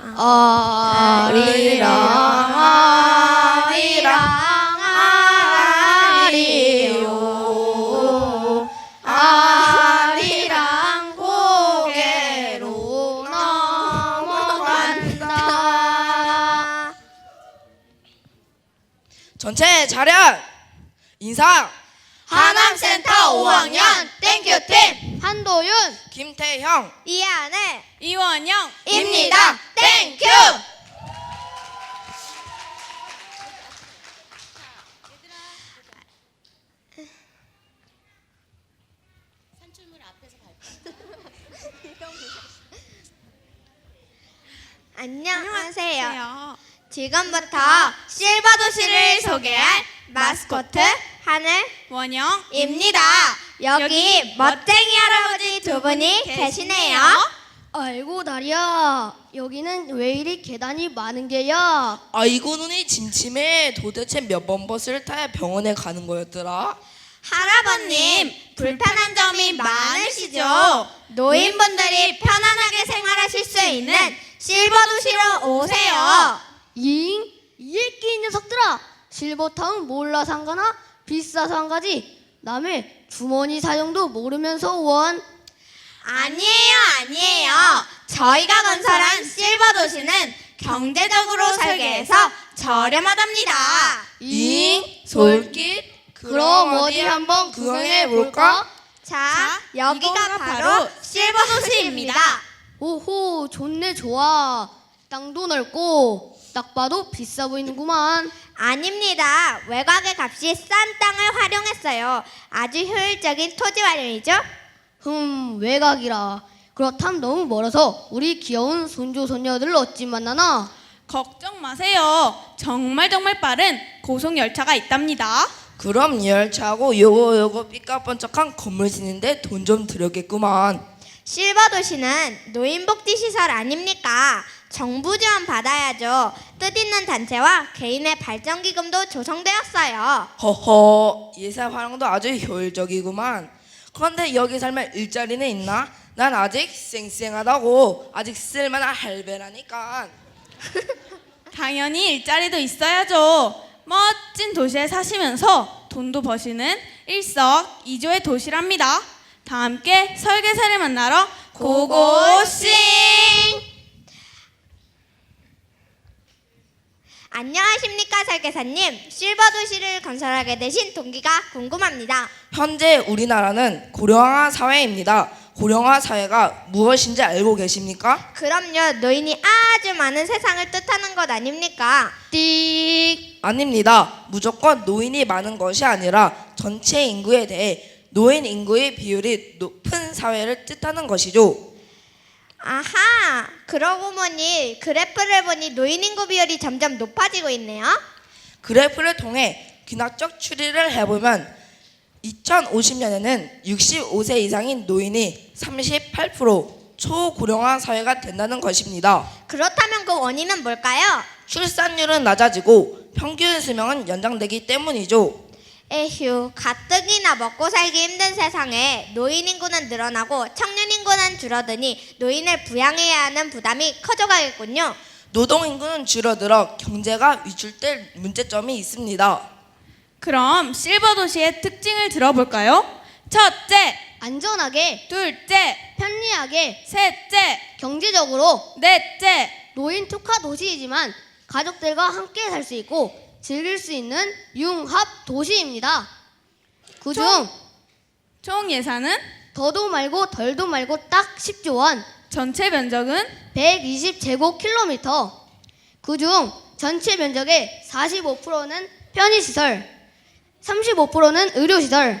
아리랑 아리랑 아리요 아리랑 고개로 넘어간다. 전체 차렷 인상 하남센터 5학년 땡큐팀. 한도윤 김태형 이하늘 이원영 입니다. 땡큐! 안녕하세요. 지금부터 실버 도시를 소개할 마스코트 하늘입니다. 원영 여기 멋쟁이 할아버지 두 분이 계시네요. 아이고 다리야 여기는 왜 이리 계단이 많은 게야 아이고 눈이 침침해 도대체 몇 번 버스를 타야 병원에 가는 거였더라 할아버님 불편한 점이 많으시죠? 노인분들이 편안하게 생활하실 수 있는 실버 도시로 오세요. 잉? 이끼 이 녀석들아 실버타운 몰라 상가나 비싸서 한 가지 남의 주머니 사정도 모르면서 원 아니에요, 아니에요. 저희가 건설한 실버 도시는 경제적으로 설계해서 저렴하답니다. 잉? 솔깃? 그럼 어디 한번 구경해 볼까? 자, 여기가 바로 실버 도시입니다. 오호 좋네 좋아 땅도 넓고 딱 봐도 비싸 보이는구만 아닙니다. 외곽의 값이 싼 땅을 활용했어요. 아주 효율적인 토지 활용이죠. 흠 외곽이라 그렇담 너무 멀어서 우리 귀여운 손주 손녀들 어찌 만나나 걱정 마세요. 정말 정말 빠른 고속 열차가 있답니다. 그럼 이 열차하고 요거 요거 삐까번쩍한 건물 짓는데 돈 좀 들였겠구만 실버 도시는 노인복지 시설 아닙니까? 정부 지원 받아야죠. 뜻있는 단체와 개인의 발전 기금도 조성되었어요. 허허 예산 활용도 아주 효율적이구만 그런데 여기 살면 일자리는 있나? 난 아직 쌩쌩하다고 아직 쓸만한 할배라니까 당연히 일자리도 있어야죠. 멋진 도시에 사시면서 돈도 버시는 일석이조의 도시랍니다. 다 함께 설계사를 만나러 고고싱! 안녕하십니까 설계사님. 실버 도시를 건설하게 되신 동기가 궁금합니다. 현재 우리나라는 고령화 사회입니다 고령화 사회가 무엇인지 알고 계십니까? 그럼요, 노인이 아주 많은 세상을 뜻하는 것 아닙니까? 띡 아닙니다. 무조건 노인이 많은 것이 아니라 전체 인구에 대해 노인 인구의 비율이 높은 사회를 뜻하는 것이죠. 아하, 그러고 보니 그래프를 보니 노인 인구 비율이 점점 높아지고 있네요. 그래프를 통해 귀납적 추리를 해보면 2050년에는 65세 이상인 노인이 38% 초고령화 사회가 된다는 것입니다. 그렇다면 그 원인은 뭘까요? 출산율은 낮아지고 평균 수명은 연장되기 때문이죠. 에휴, 가뜩이나 먹고 살기 힘든 세상에 노인 인구는 늘어나고 청년 인구는 줄어드니 노인을 부양해야 하는 부담이 커져가겠군요. 노동 인구는 줄어들어 경제가 위축될 문제점이 있습니다. 그럼 실버 도시의 특징을 들어볼까요? 첫째, 안전하게 둘째, 편리하게 셋째, 경제적으로 넷째. 노인 특화 도시이지만 가족들과 함께 살 수 있고 즐길 수 있는 융합 도시입니다. 그중 총 예산은 더도 말고 덜도 말고 딱 10조 원, 전체 면적은 120제곱킬로미터. 그중 전체 면적의 45%는 편의시설, 35%는 의료시설,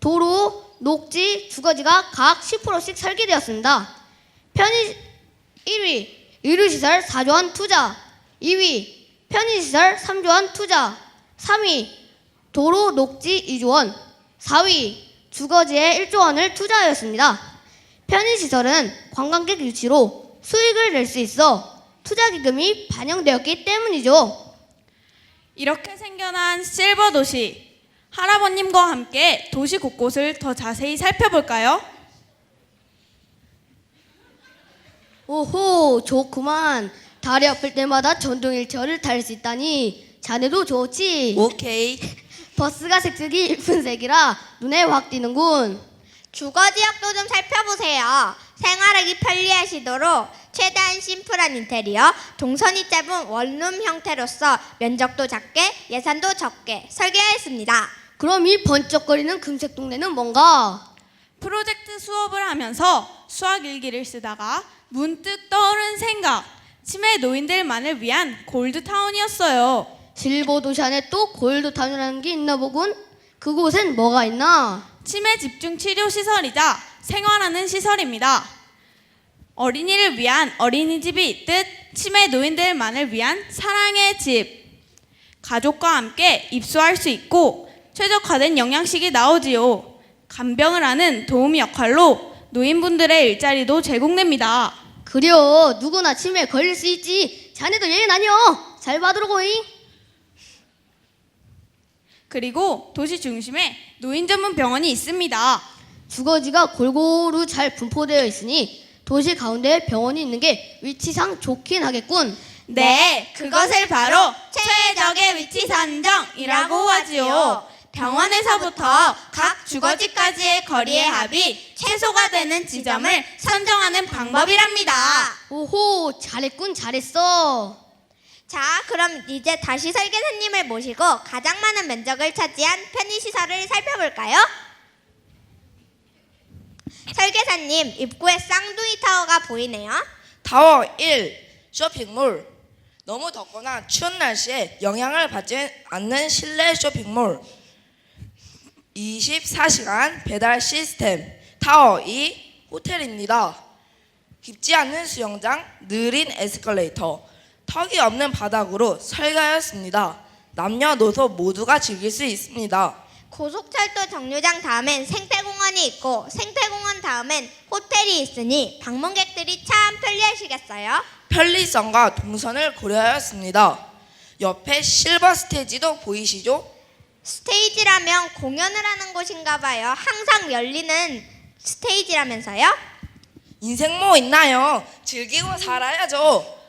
도로, 녹지, 주거지가 각 10%씩 설계되었습니다. 편의 1위 의료시설 4조 원 투자, 2위 편의시설 3조 원 투자, 3위 도로, 녹지 2조 원, 4위 주거지에 1조 원을 투자하였습니다. 편의시설은 관광객 유치로 수익을 낼 수 있어 투자 기금이 반영되었기 때문이죠. 이렇게 생겨난 실버 도시. 할아버님과 함께 도시 곳곳을 더 자세히 살펴볼까요? 오호 좋구만. 다리 아플 때마다 전동 일체어를 탈 수 있다니 자네도 좋지. 오케이. 버스가 색색이 예쁜 색이라 눈에 확 띄는군. 주거 지역도 좀 살펴보세요. 생활하기 편리하시도록 최대한 심플한 인테리어, 동선이 짧은 원룸 형태로서 면적도 작게, 예산도 적게 설계하였습니다. 그럼 이 번쩍거리는 금색 동네는 뭔가? 프로젝트 수업을 하면서 수학 일기를 쓰다가 문득 떠오른 생각. 치매 노인들만을 위한 골드타운이었어요. 실버 도시 안에 또 골드타운이라는 게 있나 보군. 그곳엔 뭐가 있나? 치매 집중 치료 시설이자 생활하는 시설입니다. 어린이를 위한 어린이집이 있듯 치매 노인들만을 위한 사랑의 집. 가족과 함께 입소할 수 있고 최적화된 영양식이 나오지요. 간병을 하는 도우미 역할로 노인분들의 일자리도 제공됩니다. 그려 누구나 치매에 걸릴 수 있지. 자네도 예외는 아니여. 잘 봐두라고잉. 그리고 도시 중심에 노인 전문 병원이 있습니다. 주거지가 골고루 잘 분포되어 있으니 도시 가운데 병원이 있는 게 위치상 좋긴 하겠군. 네, 그것을 바로 최적의 위치 선정이라고 하지요. 병원에서부터 각 주거지까지의 거리의 합이 최소가 되는 지점을 선정하는 방법이랍니다. 오호 잘했군 잘했어. 자, 그럼 이제 다시 설계사님을 모시고 가장 많은 면적을 차지한 편의시설을 살펴볼까요? 설계사님, 입구에 쌍둥이 타워가 보이네요. 타워 1 쇼핑몰 너무 덥거나 추운 날씨에 영향을 받지 않는 실내 쇼핑몰 24시간 배달 시스템 타워 2 호텔입니다 깊지 않은 수영장 느린 에스컬레이터 턱이 없는 바닥으로 설계하였습니다 남녀노소 모두가 즐길 수 있습니다 고속철도 정류장 다음엔 생태공원이 있고 생태공원 다음엔 호텔이 있으니 방문객들이 참 편리하시겠어요? 편리성과 동선을 고려하였습니다 옆에 실버 스테이지도 보이시죠? 스테이지라면 공연을 하는 곳인가 봐요. 항상 열리는 스테이지라면서요? 인생 뭐 있나요? 즐기고 살아야죠.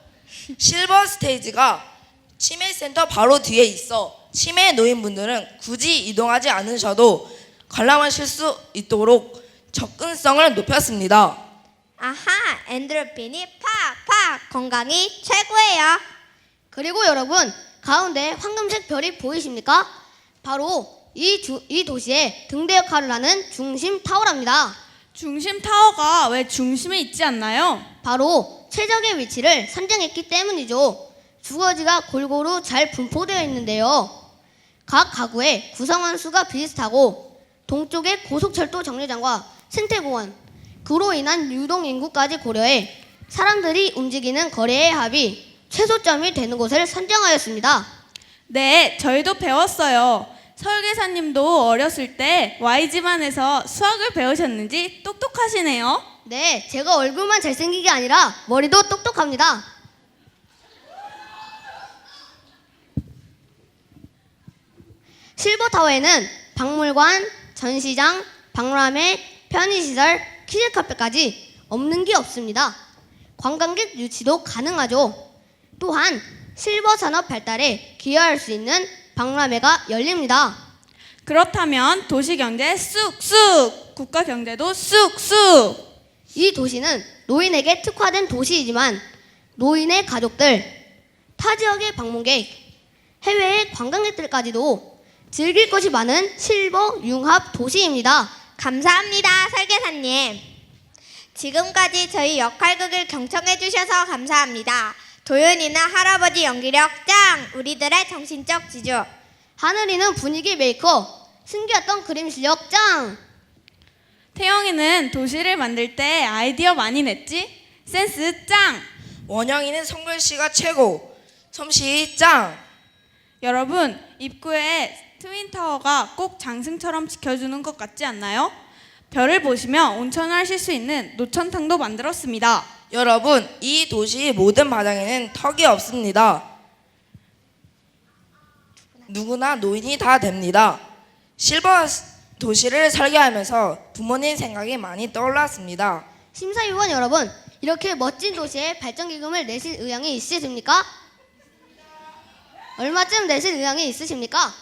실버 스테이지가 치매센터 바로 뒤에 있어 치매 노인분들은 굳이 이동하지 않으셔도 관람하실 수 있도록 접근성을 높였습니다. 아하, 엔드로핀이 팍팍 건강이 최고예요. 그리고 여러분 가운데 황금색 별이 보이십니까? 바로 이, 주, 이 도시의 등대 역할을 하는 중심 타워랍니다. 중심 타워가 왜 중심에 있지 않나요? 바로 최적의 위치를 선정했기 때문이죠. 주거지가 골고루 잘 분포되어 있는데요. 각 가구의 구성원 수가 비슷하고 동쪽의 고속철도 정류장과 생태공원, 그로 인한 유동 인구까지 고려해 사람들이 움직이는 거리의 합이 최소점이 되는 곳을 선정하였습니다. 네, 저희도 배웠어요. 설계사님도 어렸을 때 Y집안에서 수학을 배우셨는지 똑똑하시네요. 네, 제가 얼굴만 잘생긴 게 아니라 머리도 똑똑합니다. 실버타워에는 박물관, 전시장, 박람회, 편의시설, 키즈카페까지 없는 게 없습니다. 관광객 유치도 가능하죠. 또한 실버 산업 발달에 기여할 수 있는 박람회가 열립니다. 그렇다면 도시 경제 쑥쑥, 국가 경제도 쑥쑥. 이 도시는 노인에게 특화된 도시이지만 노인의 가족들, 타 지역의 방문객, 해외의 관광객들까지도 즐길 것이 많은 실버 융합 도시입니다. 감사합니다, 설계사님. 지금까지 저희 역할극을 경청해 주셔서 감사합니다. 도윤이는 할아버지 연기력 짱! 우리들의 정신적 지주. 하늘이는 분위기 메이커, 숨겼던 그림 실력 짱! 태영이는 도시를 만들 때 아이디어 많이 냈지? 센스 짱! 원영이는 성글씨가 최고. 솜씨 짱. 여러분, 입구에 트윈타워가 꼭 장승처럼 지켜주는 것 같지 않나요? 별을 보시며 온천을 하실 수 있는 노천탕도 만들었습니다. 여러분, 이 도시 모든 바닥에는 턱이 없습니다. 누구나 노인이 다 됩니다. 실버 도시를 설계하면서 부모님 생각이 많이 떠올랐습니다. 심사위원 여러분, 이렇게 멋진 도시에 발전 기금을 내실 의향이 있으십니까? 얼마쯤 내실 의향이 있으십니까?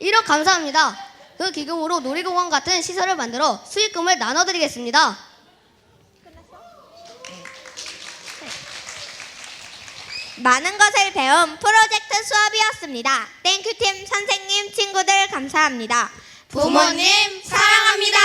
1억 감사합니다. 그 기금으로 놀이공원 같은 시설을 만들어 수익금을 나눠드리겠습니다. 많은 것을 배운 프로젝트 수업이었습니다. 땡큐팀 선생님, 친구들 감사합니다. 부모님 사랑합니다.